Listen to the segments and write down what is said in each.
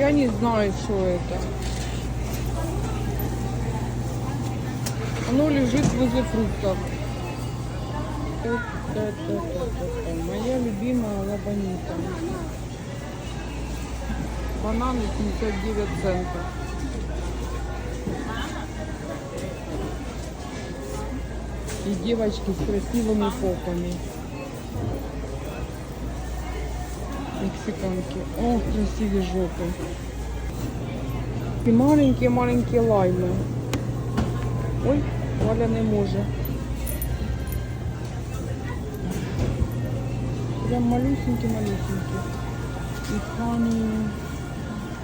Я не знаю, что это. Оно лежит возле фруктов. Та-та-та-та-та. Моя любимая лабанита. Бананы 79 центов. И девочки с красивыми попами. Мексиканки. О, красивые жопы. И маленькие-маленькие лаймы. Ой, Валя не може. Прям малюсенькие-малюсенькие. И хани.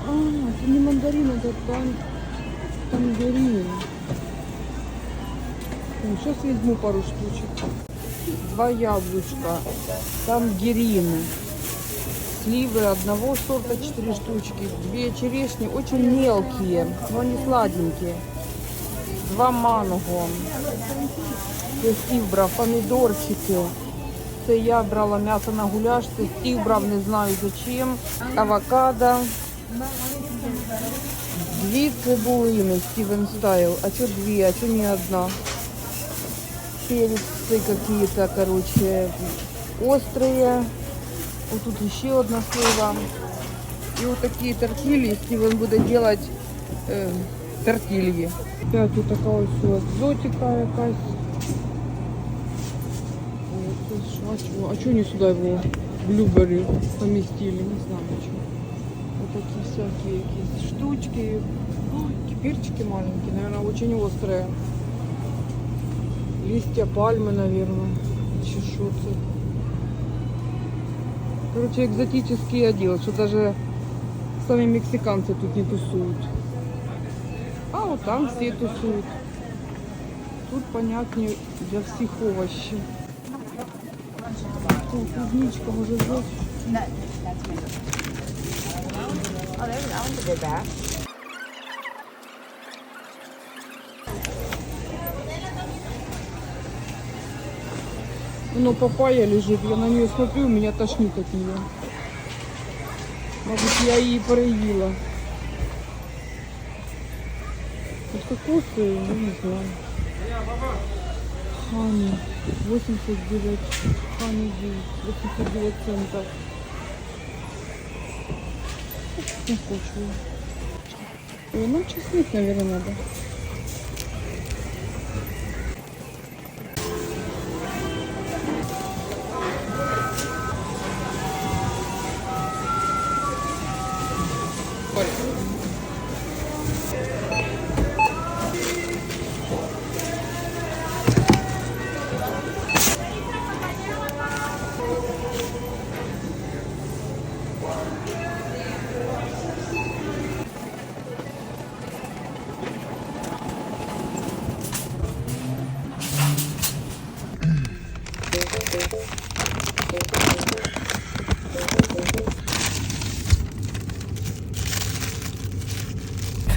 А, это не мандарин, это тан... танgerин. Сейчас возьму пару штучек. Два яблочка. Тангерины. Сливы одного сорта 4 штучки. Две черешни очень мелкие, но они сладенькие. Два манго. Це Стів брав помідорчики. Це я брала м'ясо на гуляш, це Стів брав, не знаю зачем. Авокадо. Дві цибулини Стивен Стайл. А что две, а что не одна? Перцы какие-то, короче, острые. Вот тут еще одна слива. И вот такие тортильи. Стивен будет делать э, тортильи. Опять тут така ось екзотика якась. О, це ж, А чого? А чого не сюди його блюбері помістили? Не знаю чого. Вот такие всякие якісь штучки. Ой, перчики маленькие, наверное, очень острые. Листья пальмы, наверное. Чи що це? Короче, экзотический отдел, что даже сами мексиканцы тут не тусуют. А вот там все тусуют. Тут понятнее для всех овощи. Тут клубничка, может me. Oh, there's an one's a good bag. Ну, папайя лежит, я на нее смотрю, меня тошнит от нее. Может, я ее проявила. Вот кокосы, ну, не знаю. Хани, 89, хани 89 центов. Не хочу. Ой, нам чеснок, наверное, надо.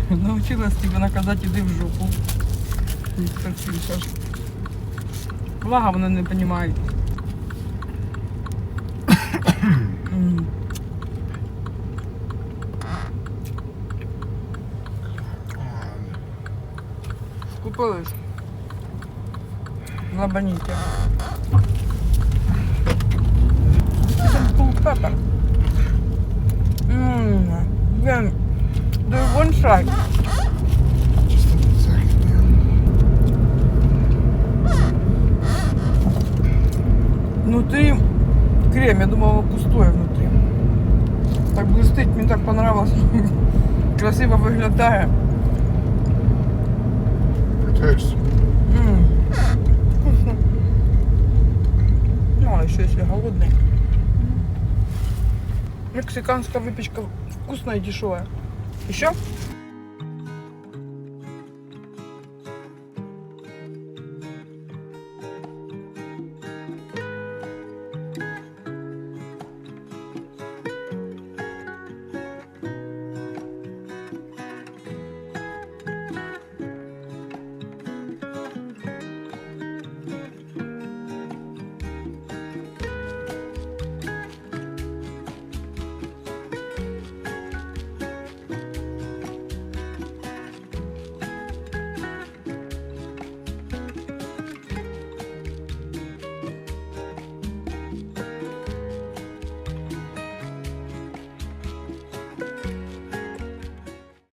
Научилась тебе наказати, іди в жопу. Так слышиш. Благо вони не розуміють. М. Купились. Лабаніті. Cool pepper. Mmm. Just a second, man. Внутри крем, я думала пустое внутри. Так блестить, мне так понравилось. Красиво tastes. М. Вкусно. Ну, а еще если голодный. Мексиканская выпечка вкусная и дешевая. Еще?